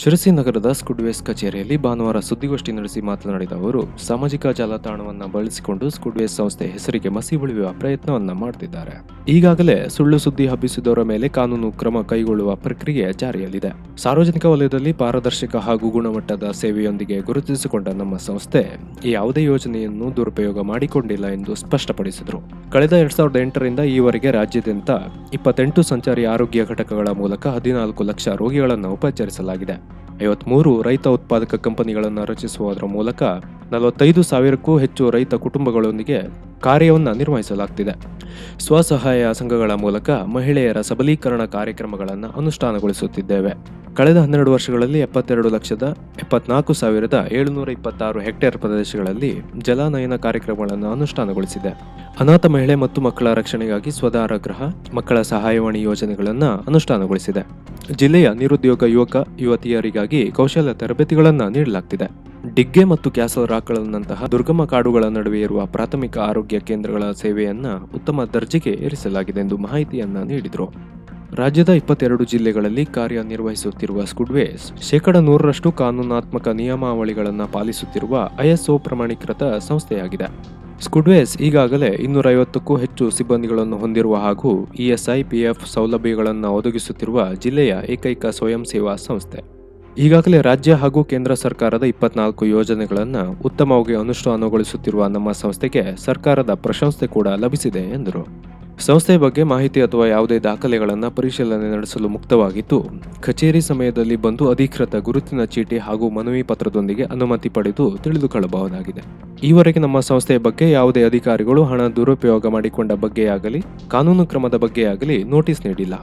ಶಿರಸಿ ನಗರದ ಸ್ಕುಡ್ವೇಸ್ ಕಚೇರಿಯಲ್ಲಿ ಭಾನುವಾರ ಸುದ್ದಿಗೋಷ್ಠಿ ನಡೆಸಿ ಮಾತನಾಡಿದ ಅವರು, ಸಾಮಾಜಿಕ ಜಾಲತಾಣವನ್ನು ಬಳಸಿಕೊಂಡು ಸ್ಕುಡ್ವೇಸ್ ಸಂಸ್ಥೆ ಹೆಸರಿಗೆ ಮಸಿ ಉಳಿಯುವ ಪ್ರಯತ್ನವನ್ನ ಮಾಡುತ್ತಿದ್ದಾರೆ ಈಗಾಗಲೇ ಸುಳ್ಳು ಸುದ್ದಿ ಹಬ್ಬಿಸಿದವರ ಮೇಲೆ ಕಾನೂನು ಕ್ರಮ ಕೈಗೊಳ್ಳುವ ಪ್ರಕ್ರಿಯೆ ಜಾರಿಯಲ್ಲಿದೆ. ಸಾರ್ವಜನಿಕ ವಲಯದಲ್ಲಿ ಪಾರದರ್ಶಕ ಹಾಗೂ ಗುಣಮಟ್ಟದ ಸೇವೆಯೊಂದಿಗೆ ಗುರುತಿಸಿಕೊಂಡ ನಮ್ಮ ಸಂಸ್ಥೆ ಈ ಯಾವುದೇ ಯೋಜನೆಯನ್ನು ದುರುಪಯೋಗ ಮಾಡಿಕೊಂಡಿಲ್ಲ ಎಂದು ಸ್ಪಷ್ಟಪಡಿಸಿದರು. ಕಳೆದ ಎರಡ್ ಸಾವಿರದ ಎಂಟರಿಂದ ಈವರೆಗೆ ರಾಜ್ಯಾದ್ಯಂತ ಇಪ್ಪತ್ತೆಂಟು ಸಂಚಾರಿ ಆರೋಗ್ಯ ಘಟಕಗಳ ಮೂಲಕ ಹದಿನಾಲ್ಕು ಲಕ್ಷ ರೋಗಿಗಳನ್ನು ಉಪಚರಿಸಲಾಗಿದೆ. ಐವತ್ಮೂರು ರೈತ ಉತ್ಪಾದಕ ಕಂಪನಿಗಳನ್ನು ರಚಿಸುವುದರ ಮೂಲಕ ನಲವತ್ತೈದು ಸಾವಿರಕ್ಕೂ ಹೆಚ್ಚು ರೈತ ಕುಟುಂಬಗಳೊಂದಿಗೆ ಕಾರ್ಯವನ್ನು ನಿರ್ವಹಿಸಲಾಗ್ತಿದೆ. ಸ್ವಸಹಾಯ ಸಂಘಗಳ ಮೂಲಕ ಮಹಿಳೆಯರ ಸಬಲೀಕರಣ ಕಾರ್ಯಕ್ರಮಗಳನ್ನು ಅನುಷ್ಠಾನಗೊಳಿಸುತ್ತಿದ್ದೇವೆ. ಕಳೆದ ಹನ್ನೆರಡು ವರ್ಷಗಳಲ್ಲಿ ಎಪ್ಪತ್ತೆರಡು ಲಕ್ಷದ ಎಪ್ಪತ್ನಾಲ್ಕು ಸಾವಿರದ ಏಳುನೂರ ಇಪ್ಪತ್ತಾರು ಹೆಕ್ಟೇರ್ ಪ್ರದೇಶಗಳಲ್ಲಿ ಜಲಾನಯನ ಕಾರ್ಯಕ್ರಮಗಳನ್ನು ಅನುಷ್ಠಾನಗೊಳಿಸಿದೆ. ಅನಾಥ ಮಹಿಳೆ ಮತ್ತು ಮಕ್ಕಳ ರಕ್ಷಣೆಗಾಗಿ ಸ್ವದಾರ ಗೃಹ, ಮಕ್ಕಳ ಸಹಾಯವಾಣಿ ಯೋಜನೆಗಳನ್ನು ಅನುಷ್ಠಾನಗೊಳಿಸಿದೆ. ಜಿಲ್ಲೆಯ ನಿರುದ್ಯೋಗ ಯುವಕ, ಯುವತಿಯರಿಗಾಗಿ ಕೌಶಲ್ಯ ತರಬೇತಿಗಳನ್ನು ನೀಡಲಾಗ್ತಿದೆ. ಡಿಗ್ಗೆ ಮತ್ತು ಕ್ಯಾಸಲ್ ರಾಕ್ಗಳಂತಹ ದುರ್ಗಮ ಕಾಡುಗಳ ನಡುವೆ ಇರುವ ಪ್ರಾಥಮಿಕ ಆರೋಗ್ಯ ಕೇಂದ್ರಗಳ ಸೇವೆಯನ್ನ ಉತ್ತಮ ದರ್ಜೆಗೆ ಏರಿಸಲಾಗಿದೆ ಎಂದು ಮಾಹಿತಿಯನ್ನ ನೀಡಿದರು. ರಾಜ್ಯದ ಇಪ್ಪತ್ತೆರಡು ಜಿಲ್ಲೆಗಳಲ್ಲಿ ಕಾರ್ಯನಿರ್ವಹಿಸುತ್ತಿರುವ ಸ್ಕುಡ್ವೇಸ್ ಶೇಕಡ ನೂರರಷ್ಟು ಕಾನೂನಾತ್ಮಕ ನಿಯಮಾವಳಿಗಳನ್ನು ಪಾಲಿಸುತ್ತಿರುವ ಐಎಸ್ಒ ಪ್ರಮಾಣೀಕೃತ ಸಂಸ್ಥೆಯಾಗಿದೆ. ಸ್ಕುಡ್ವೇಸ್ ಈಗಾಗಲೇ ಇನ್ನೂರೈವತ್ತಕ್ಕೂ ಹೆಚ್ಚು ಸಿಬ್ಬಂದಿಗಳನ್ನು ಹೊಂದಿರುವ ಹಾಗೂ ಇಎಸ್ಐ ಪಿಎಫ್ ಸೌಲಭ್ಯಗಳನ್ನು ಒದಗಿಸುತ್ತಿರುವ ಜಿಲ್ಲೆಯ ಏಕೈಕ ಸ್ವಯಂ ಸೇವಾ ಸಂಸ್ಥೆ. ಈಗಾಗಲೇ ರಾಜ್ಯ ಹಾಗೂ ಕೇಂದ್ರ ಸರ್ಕಾರದ ಇಪ್ಪತ್ನಾಲ್ಕು ಯೋಜನೆಗಳನ್ನು ಉತ್ತಮವಾಗಿ ಅನುಷ್ಠಾನಗೊಳಿಸುತ್ತಿರುವ ನಮ್ಮ ಸಂಸ್ಥೆಗೆ ಸರ್ಕಾರದ ಪ್ರಶಂಸೆ ಕೂಡ ಲಭಿಸಿದೆ ಎಂದರು. ಸಂಸ್ಥೆಯ ಬಗ್ಗೆ ಮಾಹಿತಿ ಅಥವಾ ಯಾವುದೇ ದಾಖಲೆಗಳನ್ನು ಪರಿಶೀಲನೆ ನಡೆಸಲು ಮುಕ್ತವಾಗಿತ್ತು. ಕಚೇರಿ ಸಮಯದಲ್ಲಿ ಬಂದು ಅಧಿಕೃತ ಗುರುತಿನ ಚೀಟಿ ಹಾಗೂ ಮನವಿ ಪತ್ರದೊಂದಿಗೆ ಅನುಮತಿ ಪಡೆದು ತಿಳಿದುಕೊಳ್ಳಬಹುದಾಗಿದೆ. ಈವರೆಗೆ ನಮ್ಮ ಸಂಸ್ಥೆಯ ಬಗ್ಗೆ ಯಾವುದೇ ಅಧಿಕಾರಿಗಳು ಹಣ ದುರುಪಯೋಗ ಮಾಡಿಕೊಂಡ ಬಗ್ಗೆಯಾಗಲಿ, ಕಾನೂನು ಕ್ರಮದ ಬಗ್ಗೆಯಾಗಲಿ ನೋಟಿಸ್ ನೀಡಿಲ್ಲ.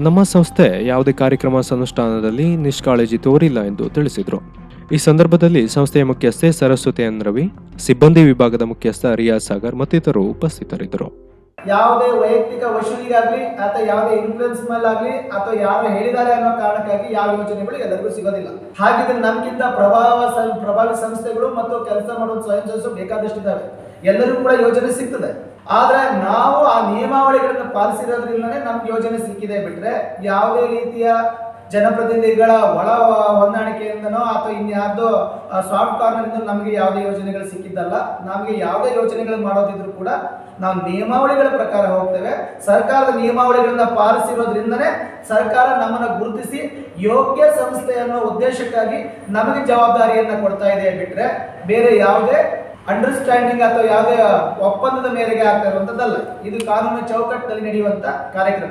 ನಮ್ಮ ಸಂಸ್ಥೆ ಯಾವುದೇ ಕಾರ್ಯಕ್ರಮ ಅನುಷ್ಠಾನದಲ್ಲಿ ನಿಷ್ಕಾಳಜಿ ತೋರಿಲ್ಲ ಎಂದು ತಿಳಿಸಿದರು. ಈ ಸಂದರ್ಭದಲ್ಲಿ ಸಂಸ್ಥೆಯ ಮುಖ್ಯಸ್ಥೆ ಸರಸ್ವತಿ ಎನ್ ರವಿ ಸಿಬ್ಬಂದಿ ವಿಭಾಗದ ಮುಖ್ಯಸ್ಥ ರಿಯಾಜ್ ಸಾಗರ್ ಮತ್ತಿತರರು ಉಪಸ್ಥಿತರಿದ್ದರು. ಯಾವುದೇ ವೈಯಕ್ತಿಕ ವಶೂಲಿಗಾಗ್ಲಿ ಅಥವಾ ಯಾವುದೇ ಇನ್ಫ್ಲೂಯೆನ್ಸ್ ಆಗಲಿ ಅಥವಾ ಯಾರು ಹೇಳಿದ್ದಾರೆ ಅನ್ನೋ ಕಾರಣಕ್ಕಾಗಿ ಯಾವ ಯೋಜನೆಗಳು ಎಲ್ಲರಿಗೂ ಸಿಗೋದಿಲ್ಲ. ಹಾಗಿದ್ರೆ ನಮ್ಗಿಂತ ಪ್ರಭಾವ ಪ್ರಭಾವಿ ಸಂಸ್ಥೆಗಳು ಮತ್ತು ಕೆಲಸ ಮಾಡುವ ಸ್ವಯಂ ಬೇಕಾದಷ್ಟು ಇದ್ದಾವೆ ಎಲ್ಲರಿಗೂ ಕೂಡ ಯೋಜನೆ ಸಿಗ್ತದೆ. ಆದ್ರೆ ನಾವು ಆ ನಿಯಮಾವಳಿಗಳನ್ನು ಪಾಲಿಸಿರೋದ್ರಿಂದಲೇ ನಮ್ಗೆ ಯೋಜನೆ ಸಿಕ್ಕಿದೆ ಬಿಟ್ರೆ ಯಾವುದೇ ರೀತಿಯ ಜನಪ್ರತಿನಿಧಿಗಳ ಒಳ ಹೊಂದಾಣಿಕೆಯಿಂದನೋ ಅಥವಾ ಇನ್ಯಾವುದೋ ಸಾಫ್ಟ್ ಕಾರ್ನರಿಂದ ನಮಗೆ ಯಾವುದೇ ಯೋಜನೆಗಳು ಸಿಕ್ಕಿದ್ದಲ್ಲ. ನಮಗೆ ಯಾವುದೇ ಯೋಜನೆಗಳು ಮಾಡೋದಿದ್ರು ಕೂಡ ನಾವು ನಿಯಮಾವಳಿಗಳ ಪ್ರಕಾರ ಹೋಗ್ತೇವೆ. ಸರ್ಕಾರದ ನಿಯಮಾವಳಿಗಳನ್ನ ಪಾಲಿಸಿರೋದ್ರಿಂದನೇ ಸರ್ಕಾರ ನಮ್ಮನ್ನು ಗುರುತಿಸಿ ಯೋಗ್ಯ ಸಂಸ್ಥೆ ಅನ್ನೋ ಉದ್ದೇಶಕ್ಕಾಗಿ ನಮಗೆ ಜವಾಬ್ದಾರಿಯನ್ನು ಕೊಡ್ತಾ ಇದೆ ಬಿಟ್ರೆ ಬೇರೆ ಯಾವುದೇ ಅಂಡರ್ಸ್ಟ್ಯಾಂಡಿಂಗ್ ಅಥವಾ ಯಾವುದೇ ಒಪ್ಪಂದದ ಮೇರೆಗೆ ಆಗ್ತಾ ಇರುವಂಥದ್ದಲ್ಲ ಇದು ಕಾನೂನು ಚೌಕಟ್ಟಿನಲ್ಲಿ ನಡೆಯುವಂತ ಕಾರ್ಯಕ್ರಮ.